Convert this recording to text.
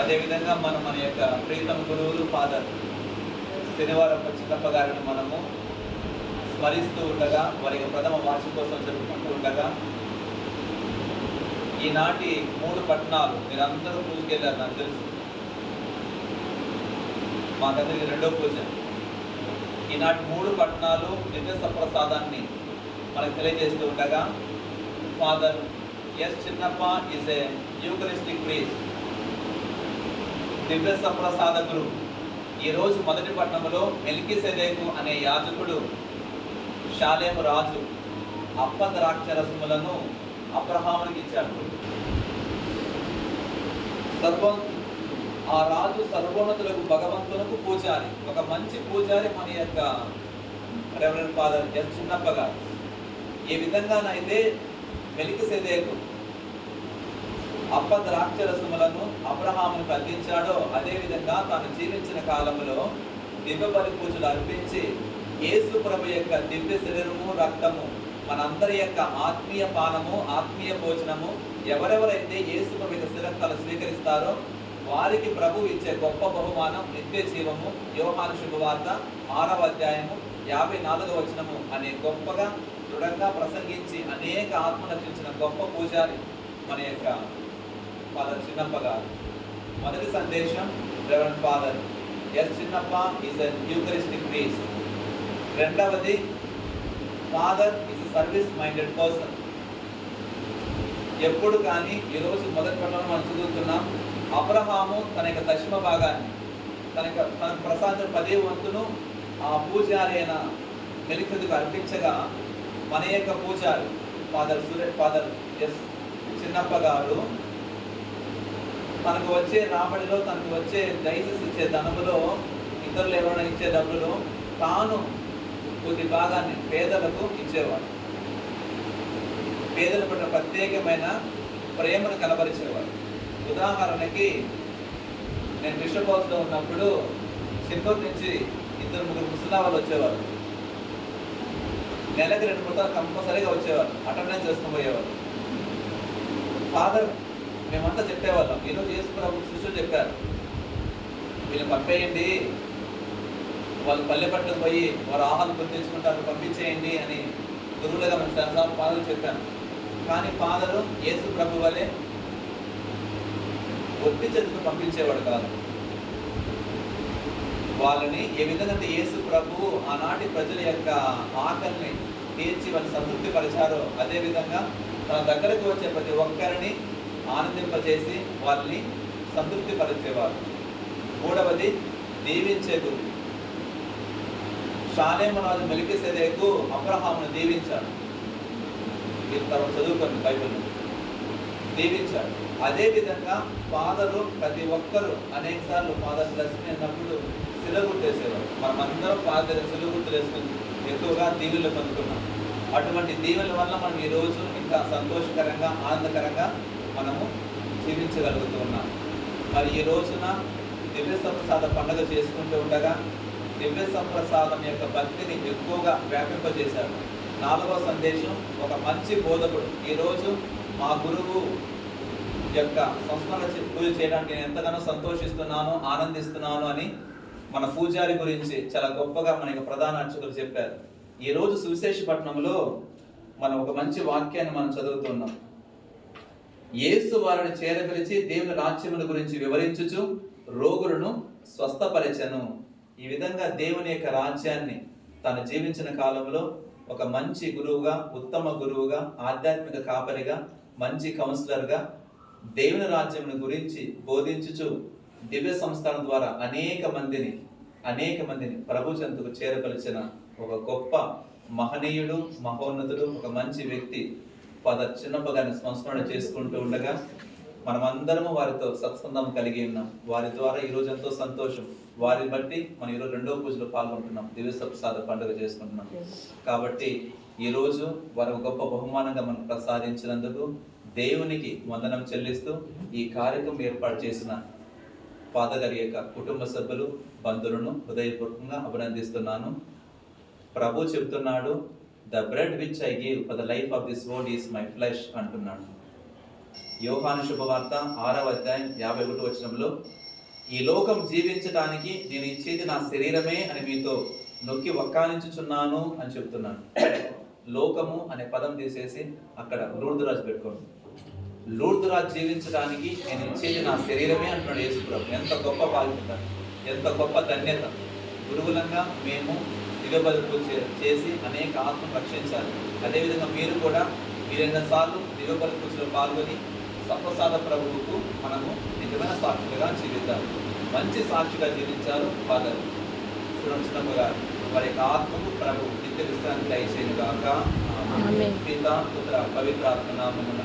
అదేవిధంగా మనం మన యొక్క ప్రీతం గురువులు ఫాదర్ శనివారం చిన్నప్ప గారిని మనము స్మరిస్తూ ఉండగా వారి యొక్క ప్రథమ వార్షికోత్సవం జరుపుకుంటూ ఉండగా ఈనాటి మూడు పట్టణాలు మీరందరూ పూజకెళ్ళారు నాకు తెలుసు. మాకందరికి రెండో పూజ. ఈనాటి మూడు పట్టణాలు దివ్య సప్రసాదాన్ని మనకు తెలియజేస్తూ ఉండగా father S Chinnappa is a Eucharistic priest. దివ్య సప్రసాదకులు ఈరోజు మొదటి పట్టణంలో మెలికిసెదేకు అనే యాజకుడు షాలేము రాజు అప్ప ద్రాక్షరసములను అబ్రహామునికి ఇచ్చాడు. సర్వం ఆ రాజు సర్వోన్నతులకు భగవంతునకు పూజారి. ఒక మంచి పూజారి మన యొక్క రెవరెండ్ ఫాదర్ ఎస్ చిన్నప్ప గారు ఏ విధంగానైతే మెలికి సెదేకు అప్ప ద్రాక్షరసములను అబ్రహామునికి అందించాడో అదేవిధంగా తాను జీవించిన కాలంలో దివ్య బలి పూజలు అర్పించి యేసు ప్రభు యొక్క దివ్య శరీరము రక్తము మనందరి యొక్క ఆత్మీయ పానము ఆత్మీయ భోజనము ఎవరెవరైతే యేసు ప్రభు యొక్క శిరక్తాలు స్వీకరిస్తారో వారికి ప్రభు ఇచ్చే గొప్ప బహుమానం నిత్య జీవము యోహాను శుభవార్త ఆరవ అధ్యాయము యాభై నాలుగవ వచనము అనే గొప్పగా దృఢంగా ప్రసంగించి అనేక ఆత్మ రక్షించిన గొప్ప పూజారి మన యొక్క ఫాదర్ చిన్నప్ప గారు. మొదటి సందేశం reverend father S Chinnappa is an Eucharistic priest రెండవది father is service minded person ఎప్పుడు కానీ ఈరోజు మొదటి పట్టణం మనం చదువుతున్నాం. అబ్రహాము తన యొక్క దశమ భాగాన్ని తన యొక్క తన ప్రసాదం పదే వంతును ఆ పూజారి అయిన మెలికదుకు అర్పించగా మన యొక్క పూజారి ఫాదర్ సూర్య ఫాదర్ ఎస్ చిన్నప్ప గారు తనకు వచ్చే రాబడిలో తనకు వచ్చే దయచేసి ఇచ్చే ధనములో ఇతరులు ఎవరైనా ఇచ్చే డబ్బులు తాను కొద్ది భాగాన్ని పేదలకు ఇచ్చేవాడు. పేదల పట్ల ప్రత్యేకమైన ప్రేమను కనబరిచేవాడు. ఉదాహరణకి నేను బిషప్ హౌస్లో ఉన్నప్పుడు చిత్తూరు నుంచి ఇద్దరు ముగ్గురు ముసలా వాళ్ళు వచ్చేవారు. నెలకి రెండు మూడు కంపల్సరీగా వచ్చేవారు. అటెండెన్స్ చేసుకుని పోయేవారు. ఫాదర్ మేమంతా చెప్పేవాళ్ళం. ఈరోజు చేసుకున్నప్పుడు శిష్యులు చెప్పారు. వీళ్ళు పంపేయండి. వాళ్ళు పల్లె పోయి వారు ఆహారం గుర్తించుకుంటారు పంపించేయండి అని గురువులుగా మేము చాలాసార్లు ఫాదర్లు చెప్పాను. కానీ ఫాదరు యేసు ప్రభు వలె ఒత్తి చెందుకు పంపించేవాడు కాదు. వాళ్ళని ఏ విధంగా యేసు ప్రభు ఆనాటి ప్రజల యొక్క ఆకలిని తీర్చి వాళ్ళు సంతృప్తి పరిచారో అదే విధంగా తన దగ్గరకు వచ్చే ప్రతి ఒక్కరిని ఆనందింపజేసి వాళ్ళని సంతృప్తిపరిచేవారు. మూడవది దీవించే గురువు షాలేమరాజు మెలికిసేదేకు అబ్రహామును దీవించాడు. మీరు తర్వాత చదువుకోండి బైబిల్. దీవించాడు. అదేవిధంగా ఫాదరు ప్రతి ఒక్కరు అనేక సార్లు ఫాదర్ దర్శనం అన్నప్పుడు సిలగుట్టేసేవారు. మనమందరం మనం అందరం ఫాదర్ సిలగుర్తులు వేసుకుని ఎక్కువగా దీవులు పొందుకున్నాం అటువంటి దీవుల వల్ల మనం ఈ రోజు ఇంకా సంతోషకరంగా ఆనందకరంగా మనము జీవించగలుగుతూ ఉన్నాం మరి ఈ రోజున దివ్య సంప్రసాద పండుగ చేసుకుంటూ ఉండగా దివ్య సంప్రసాదం యొక్క భక్తిని ఎక్కువగా వ్యాపింపజేశాడు. నాలుగవ సందేశం ఒక మంచి బోధకుడు. ఈరోజు మా గురువు యొక్క సంస్మరణ పూజ చేయడానికి నేను ఎంతగానో సంతోషిస్తున్నాను ఆనందిస్తున్నాను అని మన పూజారి గురించి చాలా గొప్పగా మన యొక్క ప్రధాన అర్చకులు చెప్పారు. ఈరోజు రోజు సువిశేషపట్నంలో మనం ఒక మంచి వాక్యాన్ని మనం చదువుతున్నాం. యేసు వారిని చేరపిలిచి దేవుని రాజ్యముల గురించి వివరించుచు రోగులను స్వస్థపరిచెను. ఈ విధంగా దేవుని యొక్క రాజ్యాన్ని తను జీవించిన కాలంలో ఒక మంచి గురువుగా ఉత్తమ గురువుగా ఆధ్యాత్మిక కాపరిగా మంచి కౌన్సిలర్గా దేవుని రాజ్యం గురించి బోధించుచు దివ్య సంస్థానం ద్వారా అనేక మందిని అనేక మందిని ప్రభు చెంతకు చేరపలిచిన ఒక గొప్ప మహనీయుడు మహోన్నతుడు ఒక మంచి వ్యక్తి పద చిన్నప్ప గారిని సంస్మరణ చేసుకుంటూ ఉండగా మనమందరము వారితో సత్సంగం కలిగి ఉన్నాం. వారి ద్వారా ఈ రోజు ఎంతో సంతోషం. వారిని బట్టి మనం ఈరోజు రెండవ పూజలో పాల్గొంటున్నాం. దివ్య సప్రసాద పండుగ చేసుకుంటున్నాం. కాబట్టి ఈరోజు వారి వారు గొప్ప బహుమానంగా మనం ప్రసాదించినందుకు దేవునికి వందనం చెల్లిస్తూ ఈ కార్యక్రమం ఏర్పాటు చేసిన ఫాదర్ గారి యొక్క కుటుంబ సభ్యులు బంధువులను హృదయపూర్వకంగా అభినందిస్తున్నాను. ప్రభు చెప్తున్నాడు the bread which I give for the life of this world is my flesh అంటున్నాడు. యోహాను శుభవార్త ఆరవ అధ్యాయం యాభై ఒకటి వచ్చినంలో ఈ లోకం జీవించడానికి నేను ఇచ్చేది నా శరీరమే అని మీతో నొక్కి వక్కానించుచున్నాను అని చెప్తున్నాను. లోకము అనే పదం తీసేసి అక్కడ లూర్దురాజు పెట్టుకోండి. లూర్దురాజు జీవించడానికి నేను ఇచ్చేది నా శరీరమే అంటున్నాడు యేసుప్రభు. ఎంత గొప్ప బాధ్యత ఎంత గొప్ప ధన్యత. గురువులంగా మేము దిగబలుపు చేసి అనేక ఆత్మను రక్షించాలి. అదేవిధంగా మీరు కూడా వీరెన్నో సార్లు దిగబలుపులో పాల్గొని సత్వసాద ప్రభువుకు మనము నిజమైన సాక్షిగా జీవిద్దాం. మంచి సాక్షిగా జీవించారు ఫాదర్. సురక్షణము గారు వారి యొక్క ఆత్మకు ప్రభు నిత్య విశ్రాంతి దయచేయను గాక ఆమేన్. పిత పుత్ర పవిత్ర ఆత్మ నామమున